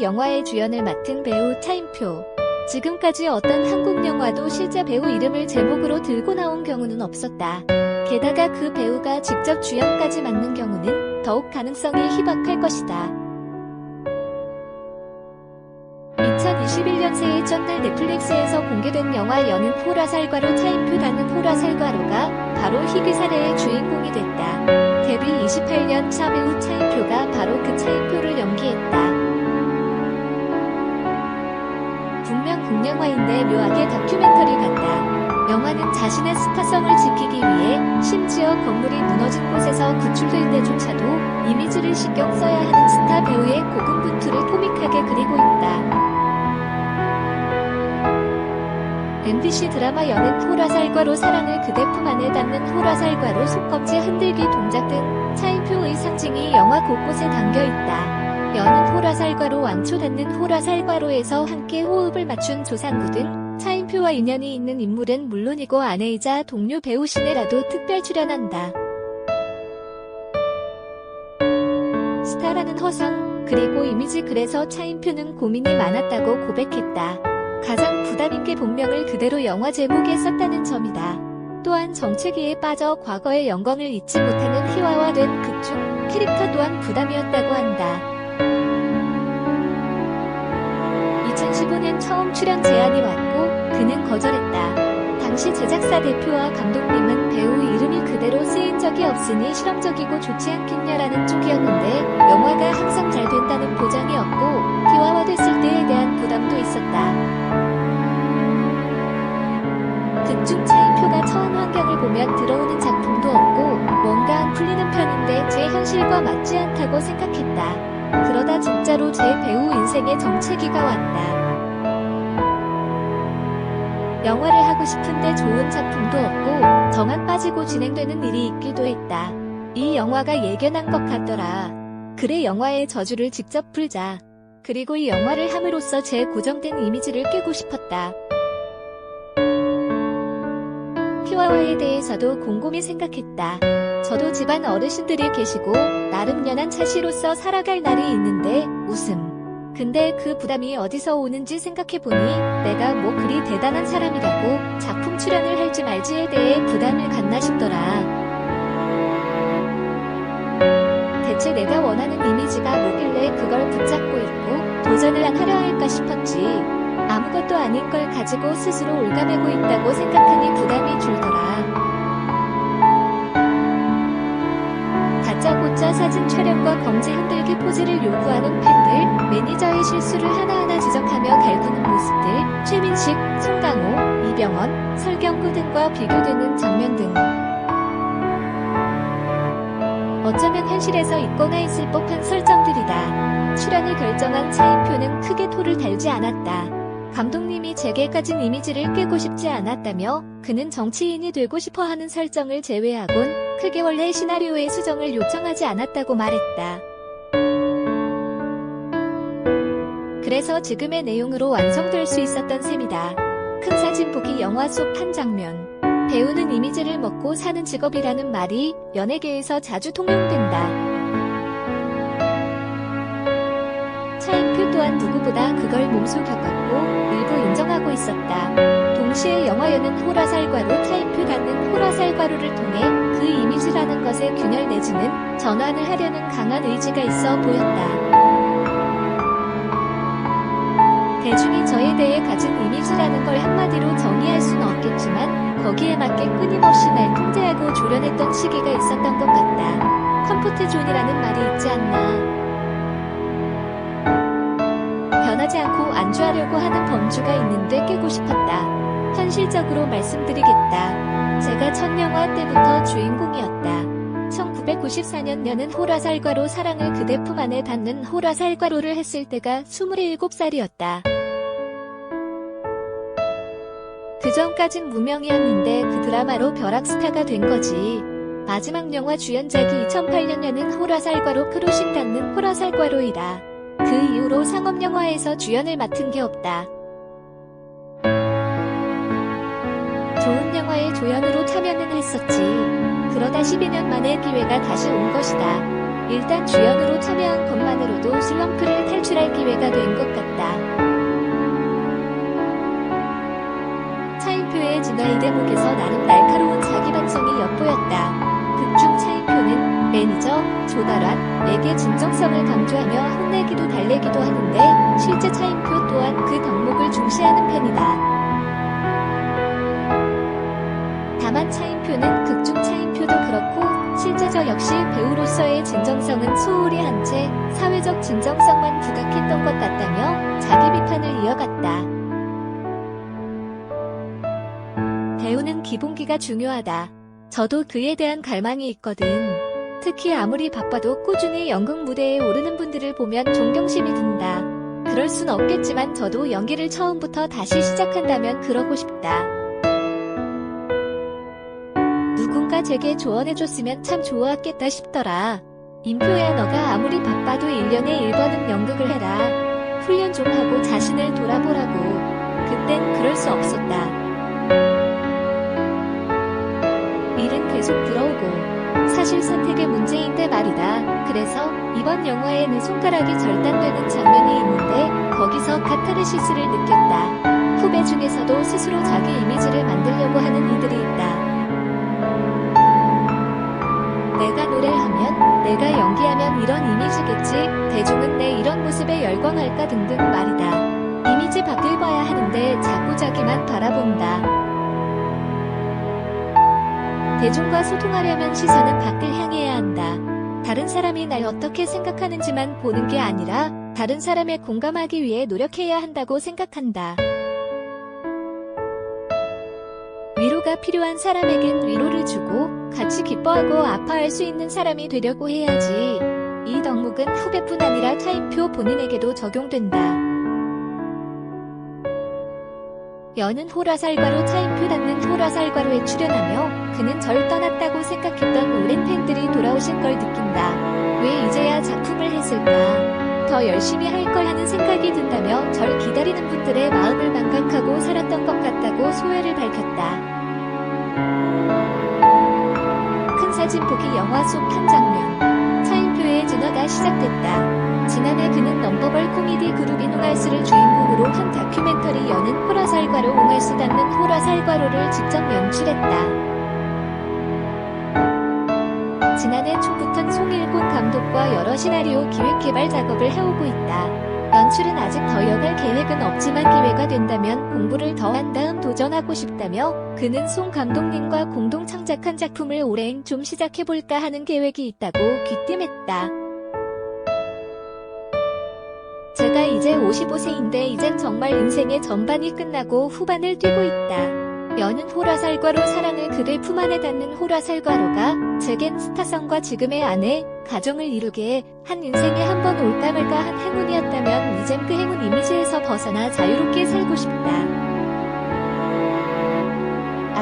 이 영화의 주연을 맡은 배우 차인표. 지금까지 어떤 한국 영화도 실제 배우 이름을 제목으로 들고 나온 경우는 없었다. 게다가 그 배우가 직접 주연까지 맡는 경우는 더욱 가능성이 희박할 것이다. 2021년 새해 첫날 넷플릭스에서 공개된 영화 여는 호라살과로 차인표라는 호라살과로가 바로 희귀 사례의 주인공이 됐다. 데뷔 28년 차 배우 차인표가 바로 그 차인표를 연기했다. 분명 국영화인데 묘하게 다큐멘터리 같다. 영화는 자신의 스타성을 지키기 위해 심지어 건물이 무너진 곳에서 구출될 때조차도 이미지를 신경 써야 하는 스타 배우의 고군분투를 코믹하게 그리고 있다. MBC 드라마 여는 호라살과로 사랑을 그대 품 안에 담는 호라살과로 속껍질 흔들기 동작 등 차인표의 상징이 영화 곳곳에 담겨 있다. 여는 호라살과로 왕초 닿는 호라살과로에서 함께 호흡을 맞춘 조상구 등 차인표와 인연이 있는 인물은 물론이고 아내이자 동료 배우 신혜라도 특별 출연한다. 스타라는 허상, 그리고 이미지 그래서 차인표는 고민이 많았다고 고백했다. 가장 부담인게 본명을 그대로 영화 제목에 썼다는 점이다. 또한 정체기에 빠져 과거의 영광을 잊지 못하는 희화화된 극중 캐릭터 또한 부담이었다고 한다. 2015년 처음 출연 제안이 왔고 그는 거절했다. 당시 제작사 대표와 감독님은 배우 이름이 그대로 쓰인 적이 없으니 실험적이고 좋지 않겠냐라는 쪽이었는데 영화가 항상 잘 된다는 보장이 없고 희화화됐을 때에 대한 부담도 있었다. 극중 차인표가 처한 환경을 보면 들어오는 작품도 없고 뭔가 안 풀리는 편인데 제 현실과 맞지 않다고 생각했다. 그러다 진짜로 제 배우 인생의 정체기가 왔다. 영화를 하고 싶은데 좋은 작품도 없고 정안 빠지고 진행되는 일이 있기도 했다. 이 영화가 예견한 것 같더라. 그래 영화의 저주를 직접 풀자. 그리고 이 영화를 함으로써 제 고정된 이미지를 깨고 싶었다. 희화화에 대해서도 곰곰이 생각했다. 저도 집안 어르신들이 계시고 나름 연한 차시로서 살아갈 날이 있는데 웃음. 근데 그 부담이 어디서 오는지 생각해보니 내가 뭐 그리 대단한 사람이라고 작품 출연을 할지 말지에 대해 부담을 갖나 싶더라. 대체 내가 원하는 이미지가 뭐길래 그걸 붙잡고 있고 도전을 안 하려 할까 싶었지. 아무것도 아닌 걸 가지고 스스로 올가매고 있다고 생각하니 부담이 줄더라. 다짜고짜 사진 촬영과 검지 흔들기 포즈를 요구하는 팬들, 매니저의 실수를 하나하나 지적하며 갈구는 모습들, 최민식, 송강호, 이병헌, 설경구 등과 비교되는 장면 등. 어쩌면 현실에서 있거나 있을 법한 설정들이다. 출연을 결정한 차인표는 크게 토를 달지 않았다. 감독님이 제게 가진 이미지를 깨고 싶지 않았다며 그는 정치인이 되고 싶어 하는 설정을 제외하곤 크게 원래 시나리오의 수정을 요청하지 않았다고 말했다. 그래서 지금의 내용으로 완성될 수 있었던 셈이다. 큰 사진 보기 영화 속 한 장면. 배우는 이미지를 먹고 사는 직업이라는 말이 연예계에서 자주 통용된다. 또한 누구보다 그걸 몸소 겪었고 일부 인정하고 있었다. 동시에 영화에는 호라살과로 차인표 닿는 호라살과로를 통해 그 이미지라는 것에 균열 내지는 전환을 하려는 강한 의지가 있어 보였다. 대중이 저에 대해 가진 이미지라는 걸 한마디로 정의할 수는 없겠지만 거기에 맞게 끊임없이 날 통제하고 조련했던 시기가 있었던 것 같다. 컴포트 존이라는 말이 있지 않나. 하지 않고 안주하려고 하는 범주가 있는데 깨고 싶었다. 현실적으로 말씀드리겠다. 제가 첫 영화 때부터 주인공이었다. 1994년 여는 호라살과로 사랑을 그대 품 안에 담는 호라살과로를 했을 때가 27살이었다. 그 전까진 무명이었는데 그 드라마로 벼락스타가 된 거지. 마지막 영화 주연작이 2008년 여는 호라살과로 크루신 닿는 호라살과로이다. 그 이후로 상업영화에서 주연을 맡은 게 없다. 좋은 영화에 조연으로 참여는 했었지. 그러다 12년 만에 기회가 다시 온 것이다. 일단 주연으로 참여한 것만으로도 슬럼프를 탈출할 기회가 된 것 같다. 차인표의 진화 이 대목에서 나름 날카로운 자기 반성이 엿보였다. 극중 차인표는 매니저 조달환에게 진정성을 강조하며 혼내기도 달래기도 하는데 실제 차인표 또한 그 덕목을 중시하는 편이다. 다만 차인표는 극중 차인표도 그렇고 실제적 역시 배우로서의 진정성은 소홀히 한 채 사회적 진정성만 부각했던 것 같다며 자기 비판을 이어갔다. 배우는 기본기가 중요하다. 저도 그에 대한 갈망이 있거든. 특히 아무리 바빠도 꾸준히 연극 무대에 오르는 분들을 보면 존경심이 든다. 그럴 순 없겠지만 저도 연기를 처음부터 다시 시작한다면 그러고 싶다. 누군가 제게 조언해줬으면 참 좋았겠다 싶더라. 인표야 너가 아무리 바빠도 1년에 1번은 연극을 해라. 훈련 좀 하고 자신을 돌아보라고. 사실 선택의 문제인데 말이다. 그래서 이번 영화에는 손가락이 절단되는 장면이 있는데 거기서 카타르시스를 느꼈다. 후배 중에서도 스스로 자기 이미지를 만들려고 하는 이들이 있다. 내가 노래하면, 내가 연기하면 이런 이미지겠지, 대중은 내 이런 모습에 열광할까 등등 말이다. 이미지 밖을 봐야 하는데 자꾸 자기만 바라본다. 대중과 소통하려면 시선은 밖을 향해야 한다. 다른 사람이 날 어떻게 생각하는지만 보는 게 아니라 다른 사람에 공감하기 위해 노력해야 한다고 생각한다. 위로가 필요한 사람에겐 위로를 주고 같이 기뻐하고 아파할 수 있는 사람이 되려고 해야지. 이 덕목은 후배뿐 아니라 차인표 본인에게도 적용된다. 여는 호라살과로 차인표 닿는 호라살과로에 출연하며 그는 절 떠났다고 생각했던 오랜 팬들이 돌아오신 걸 느낀다. 왜 이제야 작품을 했을까? 더 열심히 할 걸 하는 생각이 든다며 절 기다리는 분들의 마음을 망각하고 살았던 것 같다고 소회를 밝혔다. 큰 사진 보기 영화 속 한 장면. 진화가 시작됐다. 지난해 그는 넘버벌 코미디 그룹 인 홍알스를 주인공으로 한 다큐멘터리 여는 호라살과로 옹알수 닿는 호라살과로를 직접 연출했다. 지난해 초부터 송일곤 감독과 여러 시나리오 기획 개발 작업을 해오고 있다. 연출은 아직 더 이어갈 계획은 없지만 기회가 된다면 공부를 더 한 다음 도전하고 싶다며 그는 송 감독님과 공동 창작한 작품을 올해엔 좀 시작해볼까 하는 계획이 있다고 귀띔했다. 이제 55세인데 이젠 정말 인생의 전반이 끝나고 후반을 뛰고 있다. 여는 호라살과로 사랑을 그들 품 안에 닿는 호라살과로가 제겐 스타성과 지금의 아내, 가정을 이루게 한 인생에 한 번 올까 말까 한 행운이었다면 이젠 그 행운 이미지에서 벗어나 자유롭게 살고 싶다.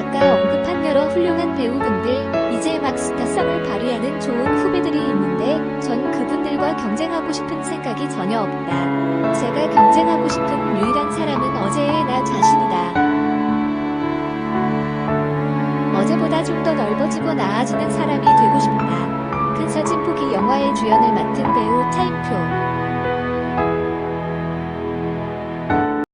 아까 언급한 여러 훌륭한 배우분들, 이제 막 스타성을 발휘하는 좋은 후배들이 있는데 전 그분들과 경쟁하고 싶은 생각이 전혀 없다. 제가 경쟁하고 싶은 유일한 사람은 어제의 나 자신이다. 어제보다 좀 더 넓어지고 나아지는 사람이 되고 싶다. 큰 사진 포기 영화의 주연을 맡은 배우 차인표.